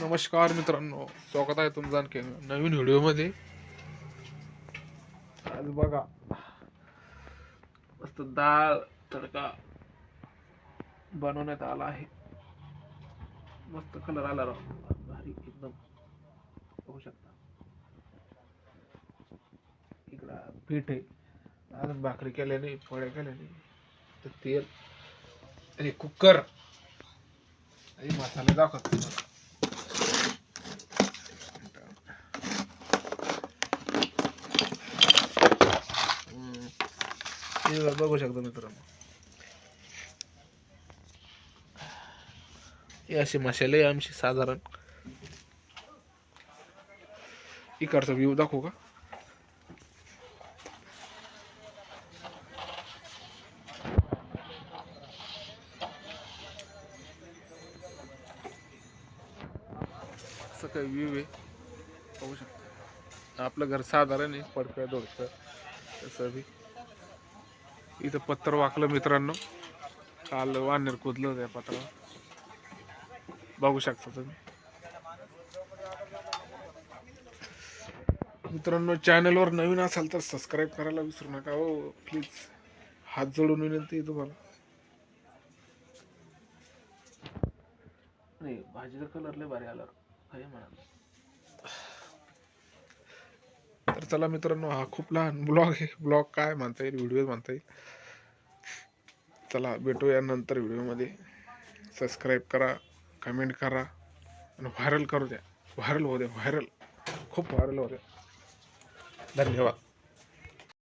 नमस्कार मित्रांनो स्वागत आहे तुमचं आणखी नवीन व्हिडिओमध्ये. आज बघा मस्त डाळ तडका बनवण्यात आला आहे. मस्त कलर आला राव. भारी एकदम. बघू शकता. इकडं पीठ आहे. अजून भाकरी केल्याने पोळ्या केल्याने तर तेल आणि कुकर. आणि मसाले दाखवतो हे बघू शकता मित्रांनो. हे असे मसाले आमचे साधारण. इकडचा व्ह्यू दाखवू का? असं काही व्ह्यू आहे. बघू शकता. आपलं घर साधारण आहे पडकं दोडकं तसं बी. इथं पत्र वाकलं मित्रांनो. काल वानर कुदलं त्या या पत्रावर. बघू शकता तुम्ही. मित्रांनो चॅनलवर नवीन असाल तर सबस्क्राईब करायला विसरू नका हो. प्लीज हात जोडून विनंती आहे तुम्हाला. नाही भाजीचा कलर लय भारी आला. काय म्हणा तर चला मित्रांनो हा खूप लहान ब्लॉग आहे. ब्लॉग काय म्हणता येईल? व्हिडिओ म्हणता येईल? चला भेटूया नंतर व्हिडिओमध्ये. सबस्क्राईब करा कमेंट करा आणि व्हायरल करू द्या. व्हायरल होऊ द्या व्हायरल. खूप व्हायरल होऊ द्या. धन्यवाद.